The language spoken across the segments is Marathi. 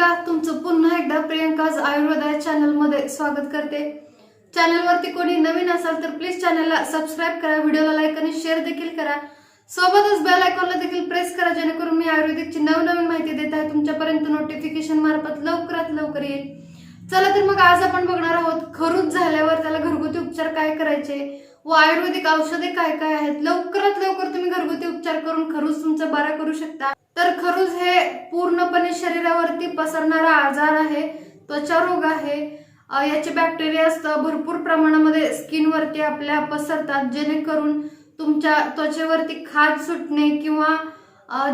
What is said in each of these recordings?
प्रियंका तुमचं पुन्हा एकदा प्रियंकाज आयुर्वेदा या चॅनलमध्ये स्वागत करते. चॅनलवरती कोणी नवीन असाल तर प्लीज चॅनलला सबस्क्राईब करा व्हिडिओला लाईक आणि शेअर देखील करा. सोबतच बेल आयकॉनला देखील प्रेस करा जेणेकरून मी आयुर्वेदिकची नवनवीन माहिती देत आहे. तुमच्यापर्यंत नोटिफिकेशन मार्फत लवकरात लवकर येईल. चला तर मग आज आपण बघणार आहोत खरूच झाल्यावर त्याला घरगुती उपचार काय करायचे? व आयुर्वेदिक औषधे काय काय आहेत? लवकरात लवकर तुम्ही घरगुती उपचार करून खरूच तुमचा बरा करू शकता. तर खरूज हे पूर्णपणे शरीरावरती पसरणारा आजार आहे त्वचा रोग आहे. याचे बॅक्टेरिया असतं भरपूर प्रमाणामध्ये स्किनवरती आपल्या पसरतात. जेणेकरून तुमच्या त्वचेवरती खाज सुटणे किंवा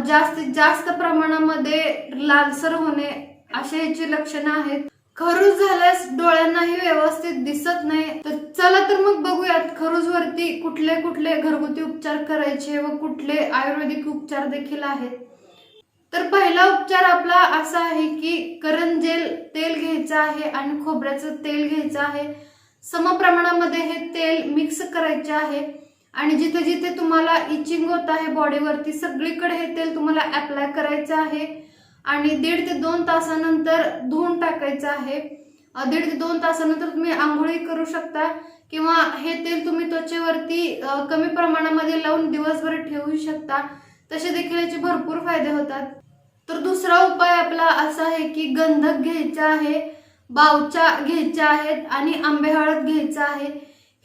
जास्तीत जास्त प्रमाणामध्ये लालसर होणे असे याची लक्षणं आहेत. खरूज झाल्यास डोळ्यांनाही व्यवस्थित दिसत नाही. तर चला तर मग बघूयात खरूज वरती कुठले कुठले घरगुती उपचार करायचे व कुठले आयुर्वेदिक उपचार देखील आहेत. तर पहिला उपचार आपला असा आहे की करंजेल तेल घ्यायचं आहे आणि खोबऱ्याचं तेल घ्यायचं आहे. समप्रमाणामध्ये हे तेल मिक्स करायचे आहे. आणि जिथे जिथे तुम्हाला इचिंग होत आहे बॉडीवरती सगळीकडे हे तेल तुम्हाला ॲप्लाय करायचं आहे. आणि दीड ते दोन तासानंतर धुवून टाकायचं आहे. दीड ते दोन तासानंतर तुम्ही आंघोळी करू शकता किंवा हे तेल तुम्ही त्वचेवरती कमी प्रमाणामध्ये लावून दिवसभर ठेवू शकता. तसे देखील याचे भरपूर फायदे होतात. तर दुसरा उपाय आपला असा आहे की गंधक घ्यायचा आहे बावच्या घ्यायच्या आहेत आणि आंबे हळद घ्यायचा आहे.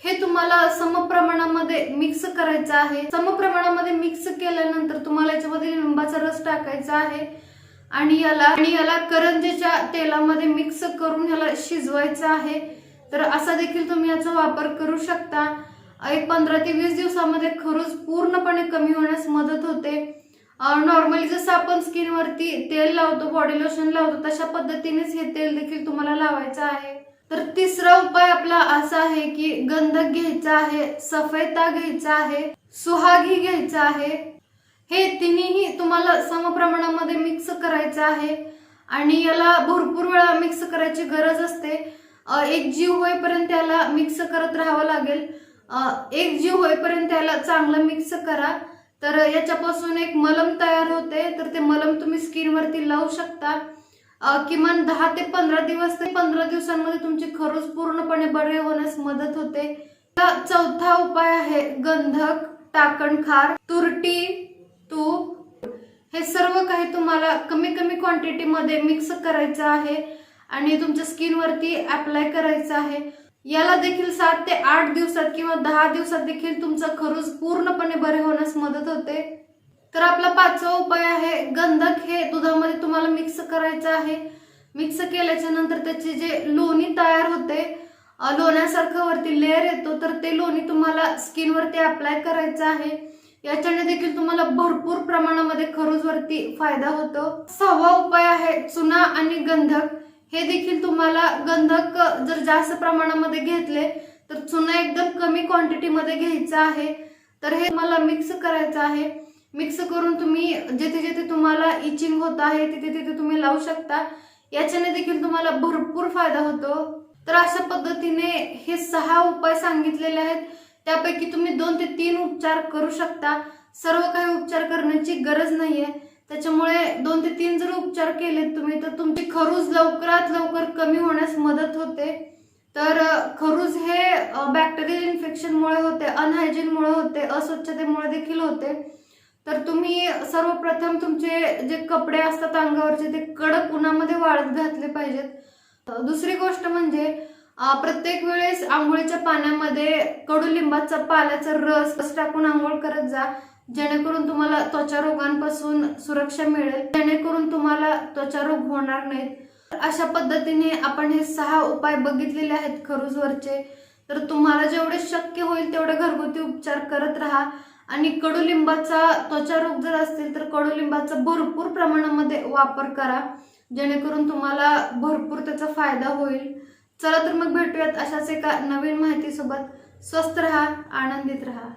हे तुम्हाला समप्रमाणामध्ये मिक्स करायचं आहे. समप्रमाणामध्ये मिक्स केल्यानंतर तुम्हाला याच्यामध्ये लिंबाचा रस टाकायचा आहे. आणि याला आणि याला करंजीच्या तेलामध्ये मिक्स करून याला शिजवायचं आहे. तर असा देखील तुम्ही याचा वापर करू शकता. एक पंधरा ते वीस दिवसामध्ये खरूज पूर्णपणे कमी होण्यास मदत होते. नॉर्मली जसं आपण स्किनवरती तेल लावतो बॉडी लोशन लावतो तशा पद्धतीनेच हे तेल देखील तुम्हाला लावायचं आहे. तर तिसरा उपाय आपला असा आहे की गंधक घ्यायचा आहे सफेदा घ्यायचा आहे सुहागी घ्यायचा आहे. हे तिन्ही तुम्हाला समप्रमाणामध्ये मिक्स करायचं आहे. आणि याला भरपूर वेळा मिक्स करायची गरज असते. एक जीव होईपर्यंत याला मिक्स करत राहावं लागेल. एक जीव होईपर्यंत याला चांगलं मिक्स करा. तर याच्यापासून एक मलम तयार होते. तर ते मलम तुम्ही स्किनवरती लावू शकता. किमान दहा ते पंधरा दिवस ते पंधरा दिवसांमध्ये तुमची खरोज पूर्णपणे बरे होण्यास मदत होते. चौथा उपाय आहे गंधक टाकणखार तुरटी तूप. हे सर्व काही तुम्हाला कमी कमी क्वांटिटीमध्ये मिक्स करायचं आहे आणि तुमच्या स्किनवरती अप्लाय करायचं आहे. याला देखील सात ते आठ दिवसात किंवा दहा दिवसात देखील तुमचा खरोज पूर्ण पूर्णपणे बरे होण्यास मदत होते. तर आपला पाचवा उपाय आहे गंधक हे दुधामध्ये तुम्हाला मिक्स करायचं आहे. मिक्स केल्याच्यानंतर त्याचे जे लोणी तयार होते लोण्यासारखं वरती लेअर येतो तर ते लोणी तुम्हाला स्किनवरती अप्लाय करायचं आहे. याच्याने देखील तुम्हाला भरपूर प्रमाणामध्ये खरूजवरती फायदा होतो. सहावा उपाय आहे चुना आणि गंधक. हे देखील तुम्हाला गंधक जर जास्त प्रमाणामध्ये घेतले तर चुना एकदम कमी क्वांटिटीमध्ये घ्यायचा आहे. तर हे मला मिक्स करायचं आहे. मिक्स करून तुम्ही जिथे जिथे तुम्हाला इचिंग होत आहे तिथे तिथे तुम्ही लावू शकता. याच्याने देखील तुम्हाला भरपूर फायदा होतो. तर अशा पद्धतीने हे सहा उपाय सांगितलेले आहेत. त्यापैकी तुम्ही दोन ते तीन उपचार करू शकता. सर्व काही उपचार करण्याची गरज नाहीये. त्याच्यामुळे दोन ते तीन जर उपचार केलेत तुम्ही तर तुमची खरूज लवकरात लवकर कमी होण्यास मदत होते. तर खरुज खरूज हे बॅक्टेरियल इन्फेक्शनमुळे होते अनहायजीनमुळे होते अस्वच्छतेमुळे देखील होते. तर तुम्ही सर्वप्रथम तुमचे जे कपडे असतात अंगावरचे ते कडक उन्हामध्ये वाळत घातले पाहिजेत. दुसरी गोष्ट म्हणजे प्रत्येक वेळेस आंघोळीच्या पाण्यामध्ये कडुलिंबाचा पाल्याचा रस रस टाकून आंघोळ करत जा. जेणेकरून तुम्हाला त्वचा रोगांपासून सुरक्षा मिळेल. जेणेकरून तुम्हाला त्वचा रोग होणार नाहीत. अशा पद्धतीने आपण हे सहा उपाय बघितलेले आहेत खरूजवरचे तर तुम्हाला जेवढे शक्य होईल तेवढे घरगुती उपचार करत राहा. आणि कडुलिंबाचा त्वचा रोग जर असतील तर कडुलिंबाचा भरपूर प्रमाणामध्ये वापर करा. जेणेकरून तुम्हाला भरपूर त्याचा फायदा होईल. चला तर मग भेटूयात अशाच एका नवीन माहितीसोबत. स्वस्त रहा आनंदित रहा.